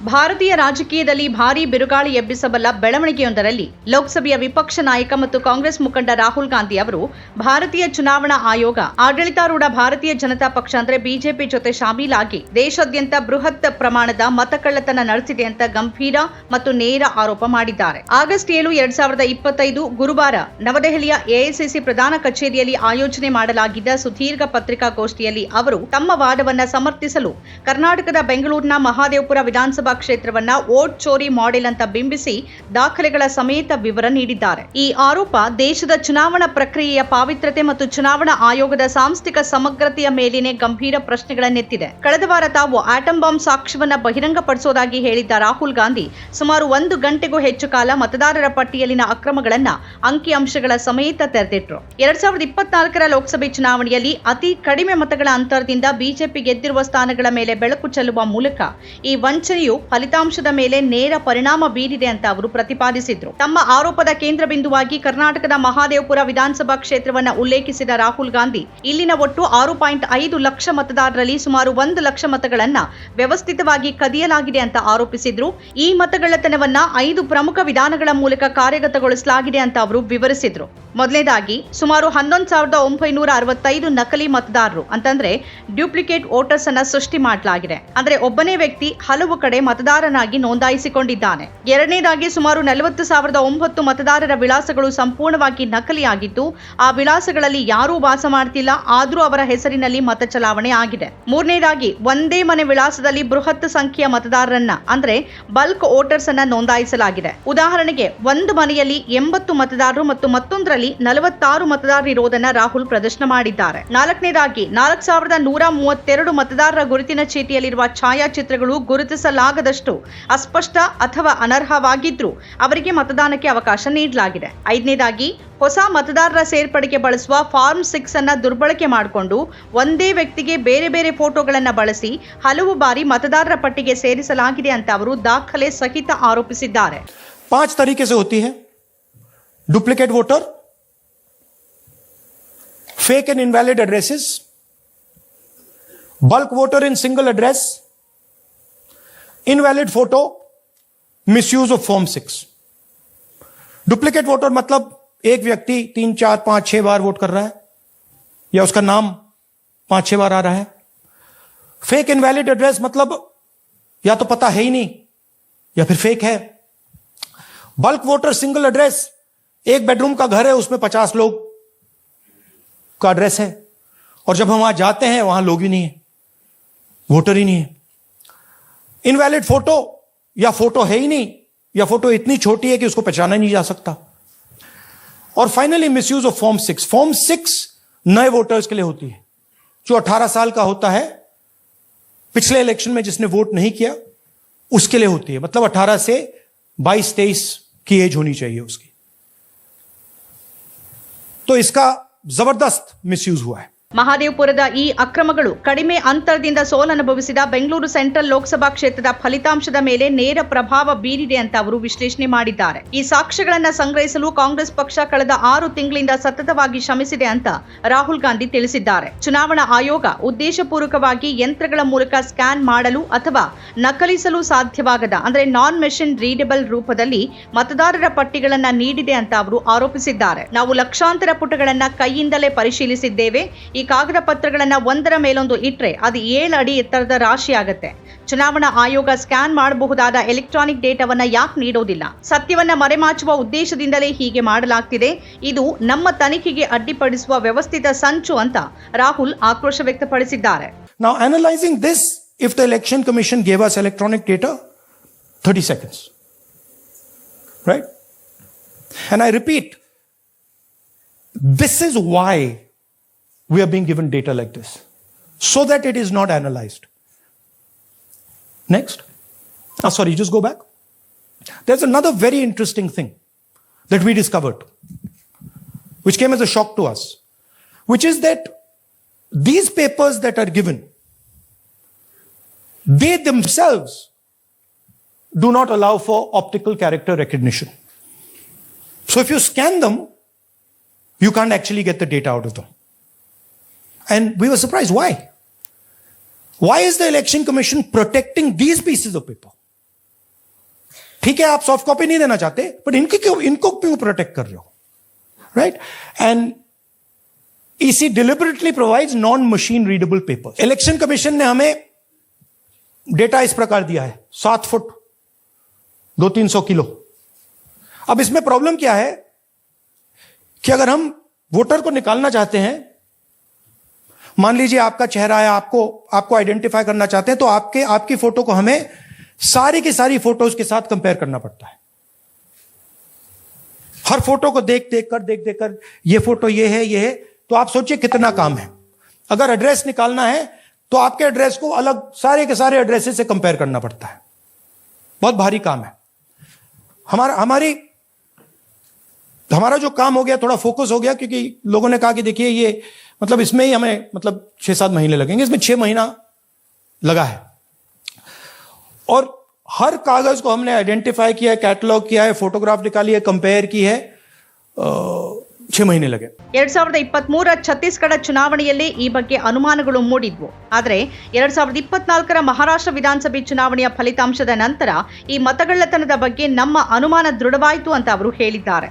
ಭಾರತೀಯ ರಾಜಕೀಯದಲ್ಲಿ ಭಾರೀ ಬಿರುಗಾಳಿ ಎಬ್ಬಿಸಬಲ್ಲ ಬೆಳವಣಿಗೆಯೊಂದರಲ್ಲಿ ಲೋಕಸಭೆಯ ವಿಪಕ್ಷ ನಾಯಕ ಮತ್ತು ಕಾಂಗ್ರೆಸ್ ಮುಖಂಡ ರಾಹುಲ್ ಗಾಂಧಿ ಅವರು ಭಾರತೀಯ ಚುನಾವಣಾ ಆಯೋಗ, ಆಡಳಿತಾರೂಢ ಭಾರತೀಯ ಜನತಾ ಪಕ್ಷ ಅಂದ್ರೆ ಬಿಜೆಪಿ ಜೊತೆ ಶಾಮೀಲಾಗಿ ದೇಶಾದ್ಯಂತ ಬೃಹತ್ ಪ್ರಮಾಣದ ಮತಕಳ್ಳತನ ನಡೆಸಿದೆ ಅಂತ ಗಂಭೀರ ಮತ್ತು ನೇರ ಆರೋಪ ಮಾಡಿದ್ದಾರೆ. ಆಗಸ್ಟ್ ಏಳು, ಎರಡ್ ಸಾವಿರದ ಇಪ್ಪತ್ತೈದು ಗುರುವಾರ ನವದೆಹಲಿಯ ಎಐಸಿಸಿ ಪ್ರಧಾನ ಕಚೇರಿಯಲ್ಲಿ ಆಯೋಜನೆ ಮಾಡಲಾಗಿದ್ದ ಸುದೀರ್ಘ ಪತ್ರಿಕಾಗೋಷ್ಠಿಯಲ್ಲಿ ಅವರು ತಮ್ಮ ವಾದವನ್ನು ಸಮರ್ಥಿಸಲು ಕರ್ನಾಟಕದ ಬೆಂಗಳೂರಿನ ಮಹಾದೇವಪುರ ವಿಧಾನಸಭಾ ಕ್ಷೇತ್ರವನ್ನ ವೋಟ್ ಚೋರಿ ಮಾಡೆಲ್ ಅಂತ ಬಿಂಬಿಸಿ ದಾಖಲೆಗಳ ಸಮೇತ ವಿವರ ನೀಡಿದ್ದಾರೆ. ಈ ಆರೋಪ ದೇಶದ ಚುನಾವಣಾ ಪ್ರಕ್ರಿಯೆಯ ಪಾವಿತ್ರತೆ ಮತ್ತು ಚುನಾವಣಾ ಆಯೋಗದ ಸಾಂಸ್ಥಿಕ ಸಮಗ್ರತೆಯ ಮೇಲಿನ ಗಂಭೀರ ಪ್ರಶ್ನೆಗಳನ್ನೆತ್ತಿದೆ. ಕಳೆದ ವಾರ ತಾವು ಆಟಂ ಬಾಂಬ್ ಸಾಕ್ಷ್ಯವನ್ನ ಬಹಿರಂಗಪಡಿಸೋದಾಗಿ ಹೇಳಿದ್ದ ರಾಹುಲ್ ಗಾಂಧಿ ಸುಮಾರು ಒಂದು ಗಂಟೆಗೂ ಹೆಚ್ಚು ಕಾಲ ಮತದಾರರ ಪಟ್ಟಿಯಲ್ಲಿನ ಅಕ್ರಮಗಳನ್ನ ಅಂಕಿಅಂಶಗಳ ಸಮೇತ ತೆರೆದಿಟ್ರು. ಎರಡ್ ಸಾವಿರದ ಇಪ್ಪತ್ನಾಲ್ಕರ ಲೋಕಸಭೆ ಚುನಾವಣೆಯಲ್ಲಿ ಅತಿ ಕಡಿಮೆ ಮತಗಳ ಅಂತರದಿಂದ ಬಿಜೆಪಿ ಗೆದ್ದಿರುವ ಸ್ಥಾನಗಳ ಮೇಲೆ ಬೆಳಕು ಚೆಲ್ಲುವ ಮೂಲಕ ಈ ವಂಚನೆಯು ಫಲಿತಾಂಶದ ಮೇಲೆ ನೇರ ಪರಿಣಾಮ ಬೀರಿದೆ ಅಂತ ಅವರು ಪ್ರತಿಪಾದಿಸಿದ್ರು. ತಮ್ಮ ಆರೋಪದ ಕೇಂದ್ರ ಬಿಂದುವಾಗಿ ಕರ್ನಾಟಕದ ಮಹಾದೇವಪುರ ವಿಧಾನಸಭಾ ಕ್ಷೇತ್ರವನ್ನ ಉಲ್ಲೇಖಿಸಿದ ರಾಹುಲ್ ಗಾಂಧಿ, ಇಲ್ಲಿನ ಒಟ್ಟು ಆರು ಪಾಯಿಂಟ್ ಐದು ಲಕ್ಷ ಮತದಾರರಲ್ಲಿ ಸುಮಾರು ಒಂದು ಲಕ್ಷ ಮತಗಳನ್ನ ವ್ಯವಸ್ಥಿತವಾಗಿ ಕದಿಯಲಾಗಿದೆ ಅಂತ ಆರೋಪಿಸಿದ್ರು. ಈ ಮತಗಳತನವನ್ನ ಐದು ಪ್ರಮುಖ ವಿಧಾನಗಳ ಮೂಲಕ ಕಾರ್ಯಗತಗೊಳಿಸಲಾಗಿದೆ ಅಂತ ಅವರು ವಿವರಿಸಿದ್ರು. ಮೊದಲನೇದಾಗಿ ಸುಮಾರು ಹನ್ನೊಂದು ಸಾವಿರದ ಒಂಬೈನೂರ ಅರವತ್ತೈದು ನಕಲಿ ಮತದಾರರು, ಅಂತಂದ್ರೆ ಡ್ಯೂಪ್ಲಿಕೇಟ್ ವೋಟರ್ಸ್ ಅನ್ನ ಸೃಷ್ಟಿ ಮಾಡಲಾಗಿದೆ. ಅಂದ್ರೆ ಒಬ್ಬನೇ ವ್ಯಕ್ತಿ ಹಲವು ಕಡೆ ಮತದಾರನಾಗಿ ನೋಂದಾಯಿಸಿಕೊಂಡಿದ್ದಾನೆ. ಎರಡನೇದಾಗಿ ಸುಮಾರು ನಲವತ್ತು ಸಾವಿರದ ಒಂಬತ್ತು ಮತದಾರರ ವಿಳಾಸಗಳು ಸಂಪೂರ್ಣವಾಗಿ ನಕಲಿಯಾಗಿದ್ದು, ಆ ವಿಳಾಸಗಳಲ್ಲಿ ಯಾರೂ ವಾಸ ಮಾಡ್ತಿಲ್ಲ, ಆದರೂ ಅವರ ಹೆಸರಿನಲ್ಲಿ ಮತ ಚಲಾವಣೆ ಆಗಿದೆ. ಮೂರನೇದಾಗಿ, ಒಂದೇ ಮನೆ ವಿಳಾಸದಲ್ಲಿ ಬೃಹತ್ ಸಂಖ್ಯೆಯ ಮತದಾರರನ್ನ, ಅಂದ್ರೆ ಬಲ್ಕ್ ವೋಟರ್ಸ್ ಅನ್ನ ನೋಂದಾಯಿಸಲಾಗಿದೆ. ಉದಾಹರಣೆಗೆ, ಒಂದು ಮನೆಯಲ್ಲಿ ಎಂಬತ್ತು ಮತದಾರರು ಮತ್ತು ಮತ್ತೊಂದರಲ್ಲಿ ನಲವತ್ತಾರು ಮತದಾರರು ಇರುವುದನ್ನ ರಾಹುಲ್ ಪ್ರದರ್ಶನ ಮಾಡಿದ್ದಾರೆ. ನಾಲ್ಕನೇದಾಗಿ, ನಾಲ್ಕು ಸಾವಿರದ ನೂರ ಮೂವತ್ತೆರಡು ಮತದಾರರ ಗುರುತಿನ ಚೀಟಿಯಲ್ಲಿರುವ ಛಾಯಾಚಿತ್ರಗಳು ಗುರುತಿಸಲಾಗದಷ್ಟು ಅಸ್ಪಷ್ಟ ಅಥವಾ ಅನರ್ಹವಾಗಿದ್ರೂ ಅವರಿಗೆ ಮತದಾನಕ್ಕೆ ಅವಕಾಶ ನೀಡಲಾಗಿದೆ ಐದನೇದಾಗಿ ಹೊಸ ಮತದಾರರ ಸೇರ್ಪಡೆಗೆ ಬಳಸುವ ಫಾರ್ಮ್ ಸಿಕ್ಸ್ ಅನ್ನ ದುರ್ಬಳಕೆ ಮಾಡಿಕೊಂಡು ಒಂದೇ ವ್ಯಕ್ತಿಗೆ ಬೇರೆ ಬೇರೆ ಫೋಟೋಗಳನ್ನ ಬಳಸಿ ಹಲವು ಬಾರಿ ಮತದಾರರ ಪಟ್ಟಿಗೆ ಸೇರಿಸಲಾಗಿದೆ ಅಂತ ಅವರು ದಾಖಲೆ ಸಹಿತ ಆರೋಪಿಸಿದ್ದಾರೆ पांच तरीके से होती है duplicate voter fake and invalid addresses bulk voter in single address invalid photo misuse of form six duplicate voter मतलब एक व्यक्ति तीन, चार, पाँच, छह बार वोट कर रहा है, या उसका नाम पाँच, छह बार आ रहा है। फेक इनवैलिड एड्रेस मतलब या तो पता है ही नहीं, या फिर फेक है। बल्क वोटर सिंगल एड्रेस एक बेडरूम का घर है, उसमें पचास लोग का एड्रेस है। और जब हम वहाँ जाते हैं, वहाँ लोग ही नहीं है वोटर ही नहीं है। इनवैलिड फ़ोटो, या फ़ोटो है ही नहीं, या फ़ोटो इतनी छोटी है कि उसको पहचाना नहीं जा सकता। और finally misuse of form six form six नए वोटर्स के लिए होती है। जो 18 साल का होता है, पिछले इलेक्शन में जिसने वोट नहीं किया, उसके लिए होती है। मतलब 18 से 22 23 की एज होनी चाहिए उसकी। तो इसका ज़बरदस्त मिसयूज हुआ है। ಮಹಾದೇವಪುರದ ಈ ಅಕ್ರಮಗಳು ಕಡಿಮೆ ಅಂತರದಿಂದ ಸೋಲನುಭವಿಸಿದ ಬೆಂಗಳೂರು ಸೆಂಟ್ರಲ್ ಲೋಕಸಭಾ ಕ್ಷೇತ್ರದ ಫಲಿತಾಂಶದ ಮೇಲೆ ನೇರ ಪ್ರಭಾವ ಬೀರಿದೆ ಅಂತ ಅವರು ವಿಶ್ಲೇಷಣೆ ಮಾಡಿದ್ದಾರೆ. ಈ ಸಾಕ್ಷ್ಯಗಳನ್ನು ಸಂಗ್ರಹಿಸಲು ಕಾಂಗ್ರೆಸ್ ಪಕ್ಷ ಕಳೆದ ಆರು ತಿಂಗಳಿಂದ ಸತತವಾಗಿ ಶ್ರಮಿಸಿದೆ ಅಂತ ರಾಹುಲ್ ಗಾಂಧಿ ತಿಳಿಸಿದ್ದಾರೆ. ಚುನಾವಣಾ ಆಯೋಗ ಉದ್ದೇಶಪೂರ್ವಕವಾಗಿ ಯಂತ್ರಗಳ ಮೂಲಕ ಸ್ಕ್ಯಾನ್ ಮಾಡಲು ಅಥವಾ ನಕಲಿಸಲು ಸಾಧ್ಯವಾಗದ, ಅಂದರೆ ನಾನ್ ಮೆಷಿನ್ ರೀಡಬಲ್ ರೂಪದಲ್ಲಿ ಮತದಾರರ ಪಟ್ಟಿಗಳನ್ನು ನೀಡಿದೆ ಅಂತ ಅವರು ಆರೋಪಿಸಿದ್ದಾರೆ. ನಾವು ಲಕ್ಷಾಂತರ ಪುಟಗಳನ್ನು ಕೈಯಿಂದಲೇ ಪರಿಶೀಲಿಸಿದ್ದೇವೆ. ಈ ಕಾಗದ ಪತ್ರಗಳನ್ನ ಒಂದರ ಮೇಲೊಂದು ಇಟ್ಟರೆ ಅದು ಏಳು ಅಡಿ ಎತ್ತರದ ರಾಶಿ ಆಗತ್ತೆ. ಚುನಾವಣಾ ಆಯೋಗ ಸ್ಕ್ಯಾನ್ ಮಾಡಬಹುದಾದ ಎಲೆಕ್ಟ್ರಾನಿಕ್ ಡೇಟಾವನ್ನ ಯಾಕೆ ನೀಡೋದಿಲ್ಲ? ಸತ್ಯವನ್ನ ಮರೆಮಾಚುವ ಉದ್ದೇಶದಿಂದಲೇ ಹೀಗೆ ಮಾಡಲಾಗ್ತಿದೆ. ಇದು ನಮ್ಮ ತನಿಖೆಗೆ ಅಡ್ಡಿಪಡಿಸುವ ವ್ಯವಸ್ಥಿತ ಸಂಚು ಅಂತ ರಾಹುಲ್ ಆಕ್ರೋಶ ವ್ಯಕ್ತಪಡಿಸಿದ್ದಾರೆ. ನಾವು analysing this if the election commission gave us electronic data 30 seconds right I repeat, this is why we are being given data like this, so that it is not analyzed. Next. Ah, sorry, just go back. There's another very interesting thing that we discovered, which came as a shock to us, which is that these papers that are given, they themselves do not allow for optical character recognition. So if you scan them, you can't actually get the data out of them. And we were surprised. Why? Why is the election commission protecting these pieces of paper? ठीक है, आप soft copy नहीं देना चाहते but इनकी क्यों, इनको क्यों प्रोटेक्ट कर रहे हो right and EC deliberately provides non machine readable paper election commission ने हमें डेटा इस प्रकार दिया है, सात फुट, दो तीन सौ किलो अब इसमें प्रॉब्लम क्या है कि अगर हम वोटर को निकालना चाहते हैं मान लीजिए आपका चेहरा है आपको आपको आइडेंटिफाई करना चाहते हैं तो आपके, आपकी फ़ोटो को हमें सारी की सारी फ़ोटोज़ के साथ कंपेयर करना पड़ता है। हर फ़ोटो को देख देख कर, देख देख कर, ये फ़ोटो ये है ये है तो आप सोचिए कितना काम है। अगर एड्रेस निकालना है तो आपके एड्रेस को अलग, सारे के सारे एड्रेसेस से कंपेयर करना पड़ता है। बहुत भारी काम है। हमारा, हमारी हमारा जो काम हो गया थोड़ा फोकस हो गया क्योंकि लोगों ने कहा कि देखिए ये मतलब इसमें ही हमें मतलब छह सात महीने लगेंगे इसमें छह महीना लगा है और हर कागज को हमने आइडेंटिफाई किया है कैटलॉग किया है फोटोग्राफ निकाली है कंपेयर की है अ, छह महीने लगे ಎರಡ್ ಸಾವಿರದ ಇಪ್ಪತ್ತ್ ಮೂರರ ಛತ್ತೀಸ್ಗಢ ಚುನಾವಣೆಯಲ್ಲೇ ಈ ಬಗ್ಗೆ ಅನುಮಾನಗಳು ಮೂಡಿದ್ವು ಆದರೆ ಎರಡ್ ಸಾವಿರದ ಇಪ್ಪತ್ನಾಲ್ಕರ ಮಹಾರಾಷ್ಟ್ರ ವಿಧಾನಸಭೆ ಚುನಾವಣೆಯ ಫಲಿತಾಂಶದ ನಂತರ ಈ ಮತಗಳ್ಳತನದ ಬಗ್ಗೆ ನಮ್ಮ ಅನುಮಾನ ದೃಢವಾಯಿತು ಅಂತ ಅವರು ಹೇಳಿದ್ದಾರೆ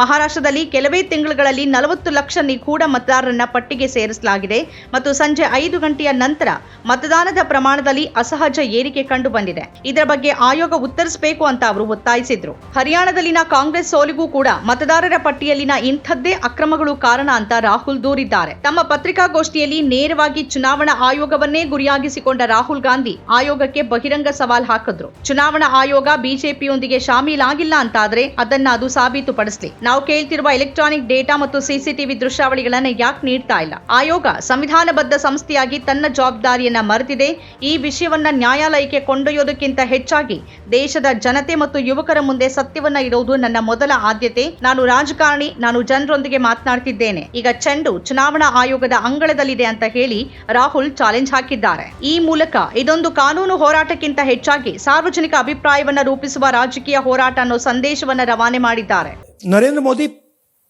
ಮಹಾರಾಷ್ಟ್ರದಲ್ಲಿ ಕೆಲವೇ ತಿಂಗಳುಗಳಲ್ಲಿ ನಲವತ್ತು ಲಕ್ಷ ನಿಗೂಢ ಮತದಾರರನ್ನ ಪಟ್ಟಿಗೆ ಸೇರಿಸಲಾಗಿದೆ ಮತ್ತು ಸಂಜೆ ಐದು ಗಂಟೆಯ ನಂತರ ಮತದಾನದ ಪ್ರಮಾಣದಲ್ಲಿ ಅಸಹಜ ಏರಿಕೆ ಕಂಡು ಬಂದಿದೆ. ಇದರ ಬಗ್ಗೆ ಆಯೋಗ ಉತ್ತರಿಸಬೇಕು ಅಂತ ಅವರು ಒತ್ತಾಯಿಸಿದ್ರು. ಹರಿಯಾಣದಲ್ಲಿನ ಕಾಂಗ್ರೆಸ್ ಸೋಲಿಗೂ ಕೂಡ ಮತದಾರರ ಪಟ್ಟಿಯಲ್ಲಿನ ಇಂಥದ್ದೇ ಅಕ್ರಮಗಳು ಕಾರಣ ಅಂತ ರಾಹುಲ್ ದೂರಿದ್ದಾರೆ. ತಮ್ಮ ಪತ್ರಿಕಾಗೋಷ್ಠಿಯಲ್ಲಿ ನೇರವಾಗಿ ಚುನಾವಣಾ ಆಯೋಗವನ್ನೇ ಗುರಿಯಾಗಿಸಿಕೊಂಡ ರಾಹುಲ್ ಗಾಂಧಿ ಆಯೋಗಕ್ಕೆ ಬಹಿರಂಗ ಸವಾಲ್ ಹಾಕಿದ್ರು. ಚುನಾವಣಾ ಆಯೋಗ ಬಿಜೆಪಿಯೊಂದಿಗೆ ಶಾಮೀಲಾಗಿಲ್ಲ ಅಂತಾದ್ರೆ ಅದನ್ನ ಅದು ಸಾಬೀತುಪಡಿಸಲಿ. ನಾವು ಕೇಳ್ತಿರುವ ಎಲೆಕ್ಟ್ರಾನಿಕ್ ಡೇಟಾ ಮತ್ತು ಸಿಸಿಟಿವಿ ದೃಶ್ಯಾವಳಿಗಳನ್ನು ಯಾಕೆ ನೀಡ್ತಾ ಇಲ್ಲ? ಆಯೋಗ ಸಂವಿಧಾನಬದ್ಧ ಸಂಸ್ಥೆಯಾಗಿ ತನ್ನ ಜವಾಬ್ದಾರಿಯನ್ನ ಮರೆತಿದೆ. ಈ ವಿಷಯವನ್ನ ನ್ಯಾಯಾಲಯಕ್ಕೆ ಕೊಂಡೊಯ್ಯೋದಕ್ಕಿಂತ ಹೆಚ್ಚಾಗಿ ದೇಶದ ಜನತೆ ಮತ್ತು ಯುವಕರ ಮುಂದೆ ಸತ್ಯವನ್ನ ಇರೋದು ನನ್ನ ಮೊದಲ ಆದ್ಯತೆ. ನಾನು ರಾಜಕಾರಣಿ, ನಾನು ಜನರೊಂದಿಗೆ ಮಾತನಾಡ್ತಿದ್ದೇನೆ. ಈಗ ಚೆಂಡು ಚುನಾವಣಾ ಆಯೋಗದ ಅಂಗಳದಲ್ಲಿದೆ ಅಂತ ಹೇಳಿ ರಾಹುಲ್ ಚಾಲೆಂಜ್ ಹಾಕಿದ್ದಾರೆ. ಈ ಮೂಲಕ ಇದೊಂದು ಕಾನೂನು ಹೋರಾಟಕ್ಕಿಂತ ಹೆಚ್ಚಾಗಿ ಸಾರ್ವಜನಿಕ ಅಭಿಪ್ರಾಯವನ್ನ ರೂಪಿಸುವ ರಾಜಕೀಯ ಹೋರಾಟ ಅನ್ನೋ ಸಂದೇಶವನ್ನ ರವಾನೆ ಮಾಡಿದ್ದಾರೆ. नरेंद्र मोदी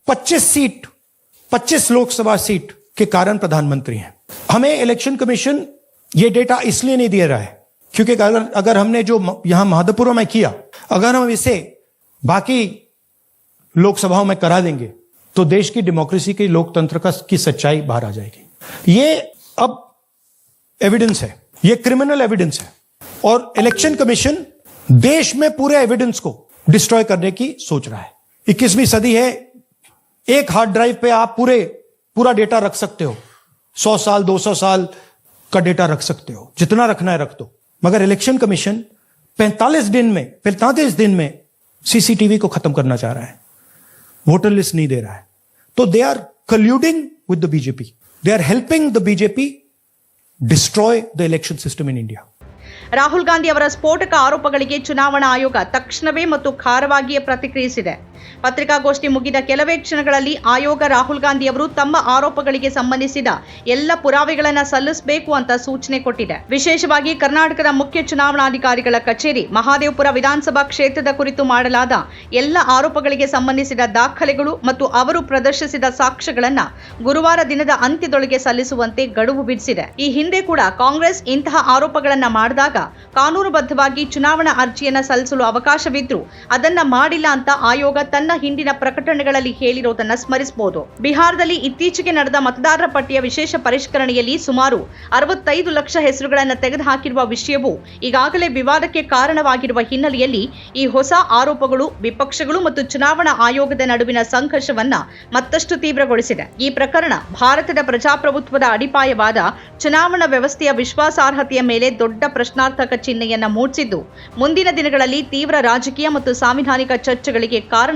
25 सीट 25 लोकसभा सीट के कारण प्रधानमंत्री हैं। हमें इलेक्शन कमीशन ये डेटा इसलिए नहीं दे रहा है, क्योंकि अगर अगर हमने जो यहाँ महादपुरों में किया, अगर हम इसे बाकी लोकसभाओं में करा देंगे तो देश की डेमोक्रेसी की लोकतंत्र का, की सच्चाई बाहर आ जाएगी। ये अब एविडेंस है, ये क्रिमिनल एविडेंस है, और इलेक्शन कमीशन देश में पूरे एविडेंस को डिस्ट्रॉय करने की सोच रहा है। इक्कीसवीं सदी है एक हार्ड ड्राइव पे आप पूरे पूरा डेटा रख सकते हो सौ साल दो सौ साल का डेटा रख सकते हो जितना रखना है रख दो मगर इलेक्शन कमीशन 45 दिन में 45 दिन में सीसीटीवी को खत्म करना चाह रहा है वोटर लिस्ट नहीं दे रहा है तो they are colluding with the BJP they are helping the BJP destroy the election system in India Rahul Gandhi ಅವರ ಸ್ಫೋಟಕ ಆರೋಪಗಳಿಗೆ ಚುನಾವಣಾ ಆಯೋಗ ತಕ್ಷಣವೇ ಮತ್ತು ಖಾರವಾಗಿಯೇ ಪ್ರತಿಕ್ರಿಯಿಸಿದೆ ಪತ್ರಿಕಾಗೋಷ್ಠಿ ಮುಗಿದ ಕೆಲವೇ ಕ್ಷಣಗಳಲ್ಲಿ ಆಯೋಗ ರಾಹುಲ್ ಗಾಂಧಿ ಅವರು ತಮ್ಮ ಆರೋಪಗಳಿಗೆ ಸಂಬಂಧಿಸಿದ ಎಲ್ಲ ಪುರಾವೆಗಳನ್ನು ಸಲ್ಲಿಸಬೇಕು ಅಂತ ಸೂಚನೆ ಕೊಟ್ಟಿದೆ. ವಿಶೇಷವಾಗಿ ಕರ್ನಾಟಕದ ಮುಖ್ಯ ಚುನಾವಣಾಧಿಕಾರಿಗಳ ಕಚೇರಿ, ಮಹಾದೇವಪುರ ವಿಧಾನಸಭಾ ಕ್ಷೇತ್ರದ ಕುರಿತು ಮಾಡಲಾದ ಎಲ್ಲ ಆರೋಪಗಳಿಗೆ ಸಂಬಂಧಿಸಿದ ದಾಖಲೆಗಳು ಮತ್ತು ಅವರು ಪ್ರದರ್ಶಿಸಿದ ಸಾಕ್ಷ್ಯಗಳನ್ನ ಗುರುವಾರ ದಿನದ ಅಂತ್ಯದೊಳಗೆ ಸಲ್ಲಿಸುವಂತೆ ಗಡುವು ಬಿಡಿಸಿದೆ. ಈ ಹಿಂದೆ ಕೂಡ ಕಾಂಗ್ರೆಸ್ ಇಂತಹ ಆರೋಪಗಳನ್ನ ಮಾಡಿದಾಗ ಕಾನೂನುಬದ್ಧವಾಗಿ ಚುನಾವಣಾ ಅರ್ಜಿಯನ್ನ ಸಲ್ಲಿಸಲು ಅವಕಾಶವಿದ್ರು ಅದನ್ನ ಮಾಡಿಲ್ಲ ಅಂತ ಆಯೋಗ ತನ್ನ ಹಿಂದಿನ ಪ್ರಕಟಣೆಗಳಲ್ಲಿ ಹೇಳಿರೋದನ್ನ ಸ್ಮರಿಸಬಹುದು ಬಿಹಾರದಲ್ಲಿ ಇತ್ತೀಚೆಗೆ ನಡೆದ ಮತದಾರರ ಪಟ್ಟಿಯ ವಿಶೇಷ ಪರಿಷ್ಕರಣೆಯಲ್ಲಿ ಸುಮಾರು ಅರವತ್ತೈದು ಲಕ್ಷ ಹೆಸರುಗಳನ್ನು ತೆಗೆದುಹಾಕಿರುವ ವಿಷಯವು ಈಗಾಗಲೇ ವಿವಾದಕ್ಕೆ ಕಾರಣವಾಗಿರುವ ಹಿನ್ನೆಲೆಯಲ್ಲಿ ಈ ಹೊಸ ಆರೋಪಗಳು, ವಿಪಕ್ಷಗಳು ಮತ್ತು ಚುನಾವಣಾ ಆಯೋಗದ ನಡುವಿನ ಸಂಘರ್ಷವನ್ನ ಮತ್ತಷ್ಟು ತೀವ್ರಗೊಳಿಸಿದೆ. ಈ ಪ್ರಕರಣ ಭಾರತದ ಪ್ರಜಾಪ್ರಭುತ್ವದ ಅಡಿಪಾಯವಾದ ಚುನಾವಣಾ ವ್ಯವಸ್ಥೆಯ ವಿಶ್ವಾಸಾರ್ಹತೆಯ ಮೇಲೆ ದೊಡ್ಡ ಪ್ರಶ್ನಾರ್ಥಕ ಚಿಹ್ನೆಯನ್ನ ಮೂಡಿಸಿದ್ದು, ಮುಂದಿನ ದಿನಗಳಲ್ಲಿ ತೀವ್ರ ರಾಜಕೀಯ ಮತ್ತು ಸಾಂವಿಧಾನಿಕ ಚರ್ಚೆಗಳಿಗೆ ಕಾರಣ